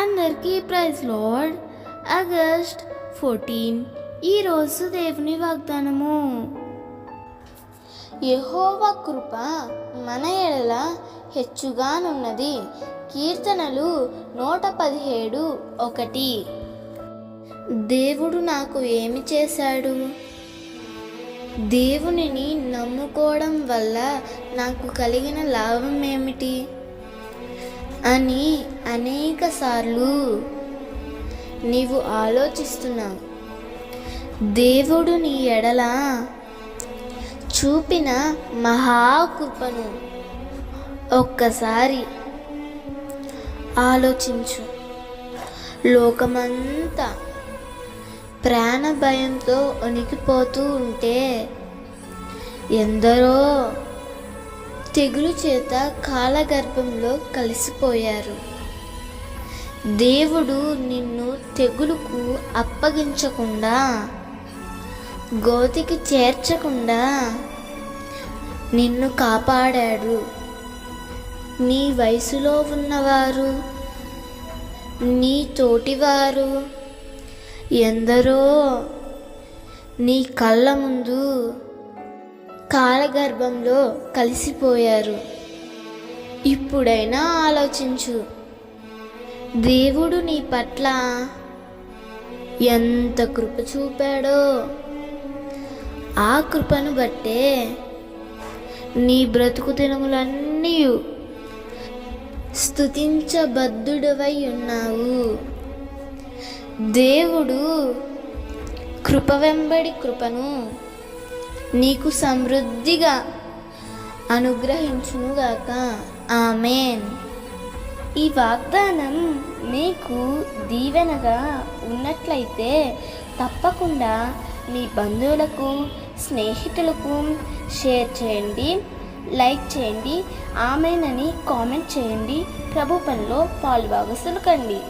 అందరికీ praise lord August fourteen ఈరోజు దేవుని వాగ్దానము యహోవ కృప మన ఎడల హెచ్చుగానున్నది కీర్తనలు నూట పదిహేడు ఒకటి దేవుడు నాకు ఏమి చేశాడు దేవునిని నమ్ముకోవడం వల్ల నాకు కలిగిన లాభం ఏమిటి అని అనేక సార్లు నీవు ఆలోచిస్తున్నావు దేవుడు నీ ఎడల చూపిన మహాకృపను ఒక్కసారి ఆలోచించు. లోకమంతా ప్రాణ భయంతో వణికిపోతూ ఉంటే ఎందరో తెగులు చేత కాలగర్భంలో కలిసిపోయారు. దేవుడు నిన్ను తెగులుకు అప్పగించకుండా గోతికి చేర్చకుండా నిన్ను కాపాడాడు. నీ వయసులో ఉన్నవారు నీ తోటివారు ఎందరో నీ కళ్ళ ముందు కాలగర్భంలో కలిసిపోయారు. ఇప్పుడైనా ఆలోచించు. దేవుడు నీ పట్ల ఎంత కృప చూపాడో ఆ కృపను బట్టే నీ బ్రతుకు దినములన్నీ స్థుతించబద్ధుడవై ఉన్నావు. దేవుడు కృప వెంబడి కృపను నీకు సమృద్ధిగా అనుగ్రహించునుగాక. ఆమెన్. ఈ వాగ్దానం మీకు దీవెనగా ఉన్నట్లయితే తప్పకుండా మీ బంధువులకు స్నేహితులకు షేర్ చేయండి లైక్ చేయండి ఆమెనని కామెంట్ చేయండి. ప్రభు పనిలో పాలుభాగస్తులు కండి